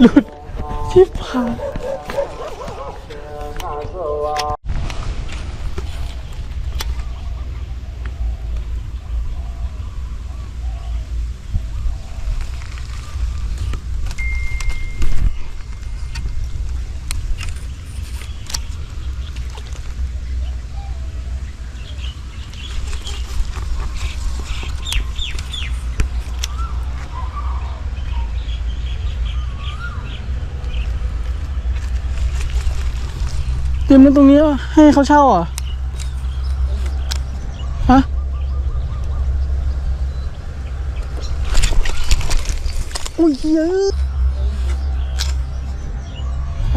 หลุดชิบหาย ยมมันตรงนี้ให้เขาเช่าเหรอะฮะอุ้ยเยอะ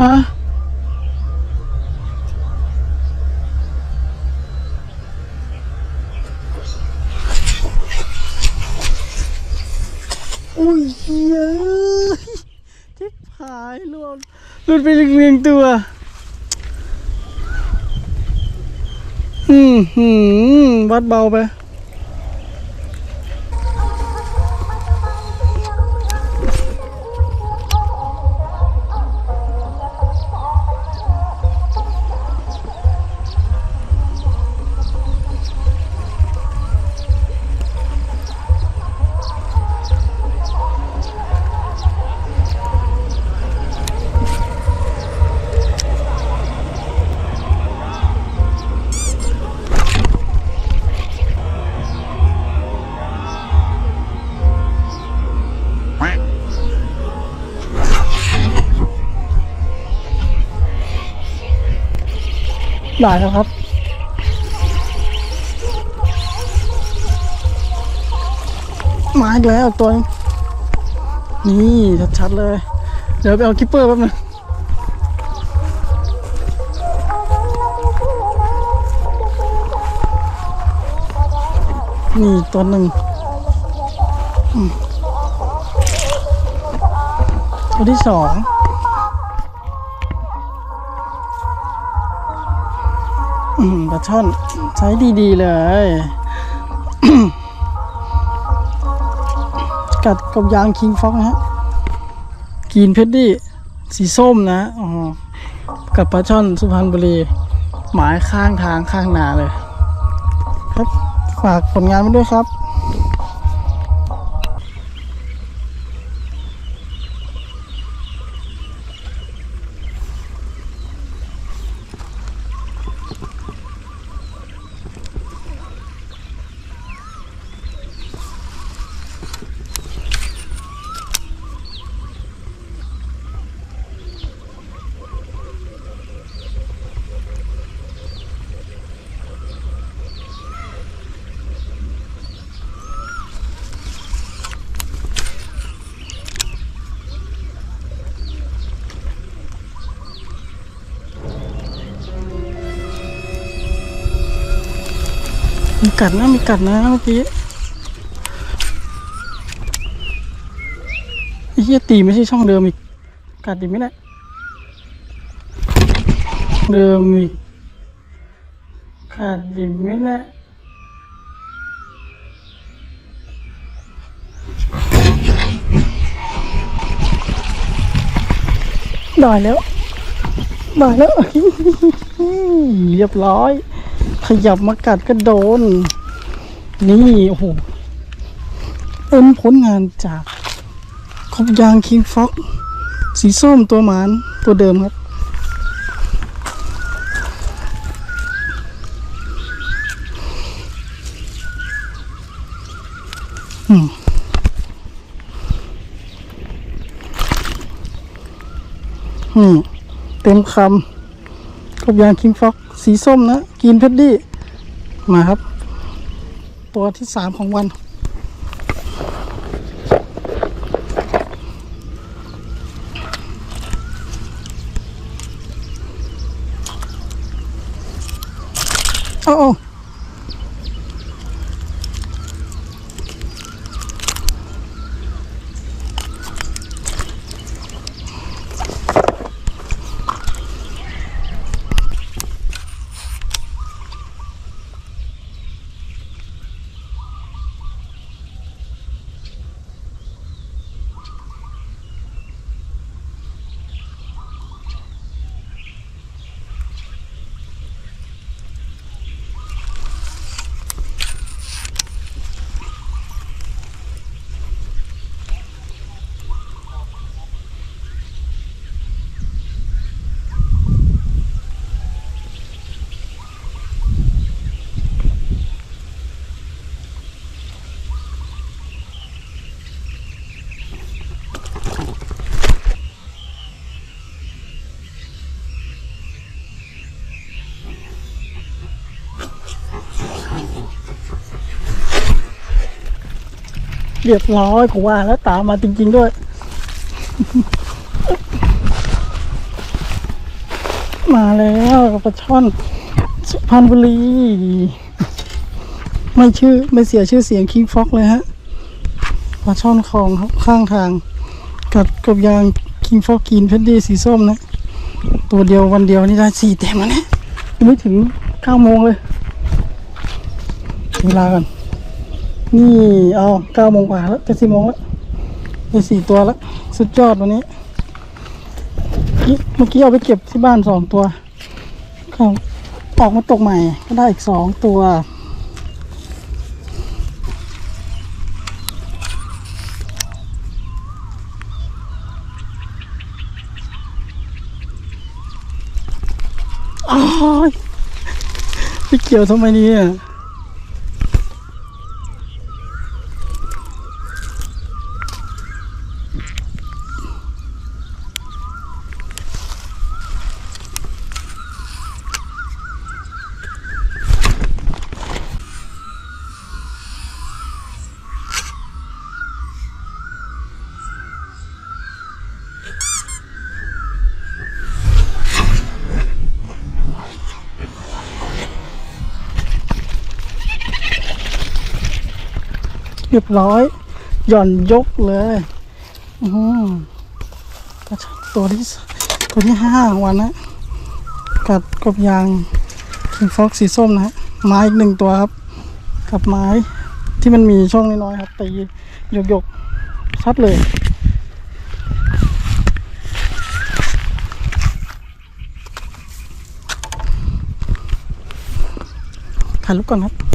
ฮะอุ้ยเยอะทิพหายหลุดหลุดไปหนึ่งตัว อืมหืมวัดเบาไป ได้แล้วครับ มาอีกแล้วตัวนี่ชัดๆเลย เดี๋ยวไปเอาคิปเปอร์แป๊บนึงนี่ตัวหนึ่งตัวที่สอง ปลาช่อนใช้ดีๆเลย กัดกับยางคิงฟ็อกนะฮะกีนเพชรดี้สีส้มนะอ๋อกับปลาช่อนสุพรรณบุรี หมายข้างทางข้างนาเลย ครับฝากผลงานมาด้วยครับ มีกัดนะมีกัดนะเมื่อกี้ไอ้เหี้ยตีไม่ใช่ช่องเดิมอีก กัดอีกไมเนี่ยเดิมอีกกัดอีกไมเนี่ยได้แล้วได้แล้วเรียบร้อย ขยับมากัดก็โดน นี่โอ้โหเป็นผลงานจากขบยางคิงฟ็อกสีส้มตัวหมานตัวเดิมครับ อืมอืมเต็มคำ บยางคิงฟ็อกสีส้มนะกินเพดดี้มาครับ ตัวที่สามของวัน โอ้ เรียบร้อยกูว่าแล้วตามมาจริง ๆ ด้วย มาแล้วปลาช่อนสุพรรณบุรี ไม่ชื่อไม่เสียชื่อเสียงคิงฟ็อกเลยฮะปลาช่อนคลองครับข้างทาง กัดกับยางคิงฟ็อกกินเพชรดีสีส้มนะ ตัวเดียววันเดียวนี่ได้สี่เต็มแล้วนี่ยยังไม่ถึงเก้าโมงเลยเวลากัน นี่เอาเก้าโมงกว่าแล้วจะสี่โมงแล้วได้สี่ตัวแล้ว สุดยอดวันนี้ เมื่อกี้เอาไปเก็บที่บ้านสองตัวครับออกมาตกใหม่ ก็ได้อีกสองตัว อ้ายไปเกี่ยวทำไมเนี่ย เรียบร้อย หย่อนยกเลยอือหือกระชับตัวที่ตัวที่ห้าของวันนะกัดกบยางคิงฟ็อกสีส้มนะฮะไม้อีกหนึ่งตัวครับ กับไม้ที่มันมีช่องน้อยๆครับตีหยกหยกชัดเลยถ่ายรูปก่อนครับ